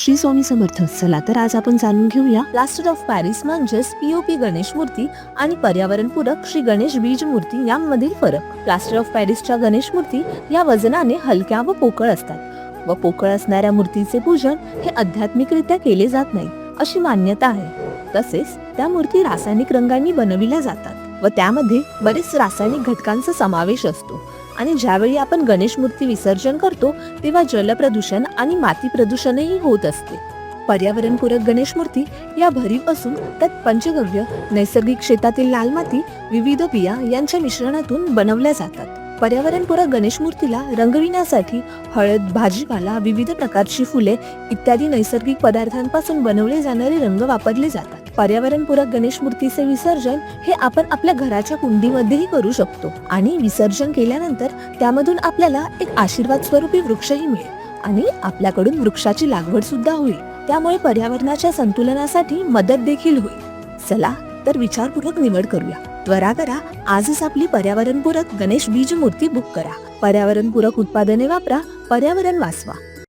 श्री स्वामी समर्थ चला तर आज आपण जाणून घेऊया प्लास्टर ऑफ पॅरिस म्हणजेच पीओपी गणेश मूर्ती आणि पर्यावरणपूरक श्री गणेश बीज मूर्ती यामधील फरक. प्लास्टर ऑफ पॅरिसच्या गणेश मूर्ती या वजनाने हलक्या व पोकळ असतात व पोकळ असणाऱ्या मूर्तीचे पूजन हे आध्यात्मिकरित्या केले जात नाही अशी मान्यता आहे. तसेच त्या मूर्ती रासायनिक रंगांनी बनविल्या जातात व त्यामध्ये बरेच रासायनिक घटकांचा समावेश असतो. आणि ज्यावेळी आपण गणेश मूर्ती विसर्जन करतो तेव्हा जलप्रदूषण आणि माती प्रदूषणही होत असते. पर्यावरणपूरक गणेश मूर्ती या भरीव असून त्यात पंचगव्य नैसर्गिक शेतातील लाल माती विविध बिया यांच्या मिश्रणातून बनवल्या जातात. पर्यावरणपूरक गणेश मूर्तीला रंगविण्यासाठी हळद भाजीपाला विविध प्रकारची फुले इत्यादी नैसर्गिक पदार्थांपासून बनवले जाणारे रंग वापरले जातात. पर्यावरणपूरक गणेश मूर्तीचे विसर्जन हे आपण आपल्या घराच्या कुंडीमध्येही करू शकतो. आणि विसर्जन केल्यानंतर त्यामधून आपल्याला एक आशीर्वाद स्वरूपी वृक्षही मिळेल. आणि आपल्याकडून वृक्षाची लागवड सुद्धा होईल. त्यामुळे पर्यावरणाच्या संतुलनासाठी मदत देखील होईल. चला तर विचारपूर्वक निवड करूया. त्वरा करा आजच आपली पर्यावरणपूरक गणेश बीज मूर्ती बुक करा. पर्यावरणपूरक उत्पादने वापरा पर्यावरण वाचवा.